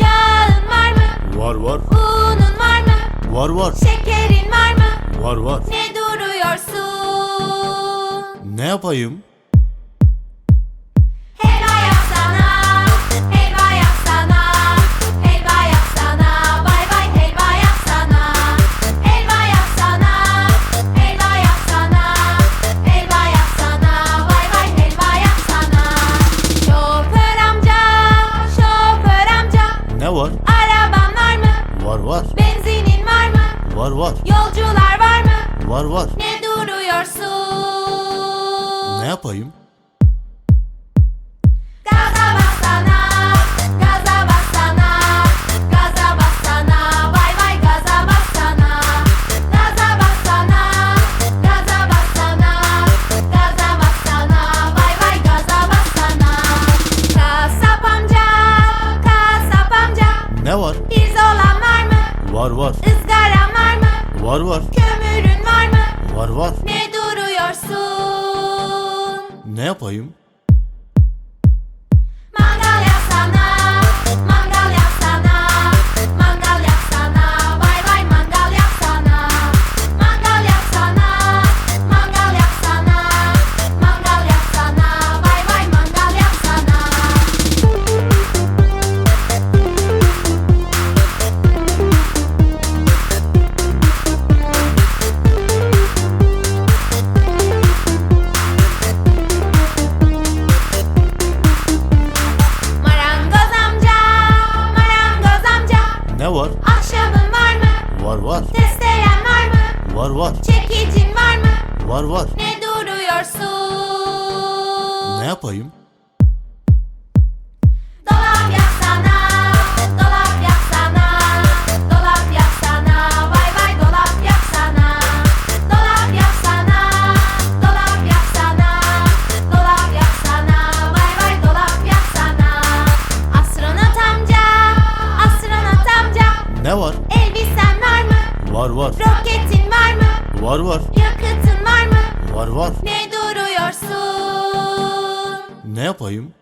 Yağın var mı? Var var. Unun var mı? Var var. Şekerin var mı? Var var. Ne duruyorsun? Ne yapayım? Var? Var. Yolcular var mı? Var var. Ne duruyorsun? Ne yapayım? Gaza bassana, gaza bassana, gaza bassana, bay bay gaza bassana, gaza bassana, gaza bassana, gaza bassana, bay bay gaza bassana. Kasap amca, kasap amca, Ne var? pirzolan var mı? Var var. Mı? Var var. Kömürün var mı? Var var. Ne duruyorsun? Ne yapayım? Ne var? ahşabın var mı? Var var. Testeren var mı? Var var. Çekicin var mı? Var var. Ne duruyorsun? Ne yapayım? Var. Roketin var mı? Var var. Yakıtın var mı? Var var. Ne duruyorsun? Ne yapayım?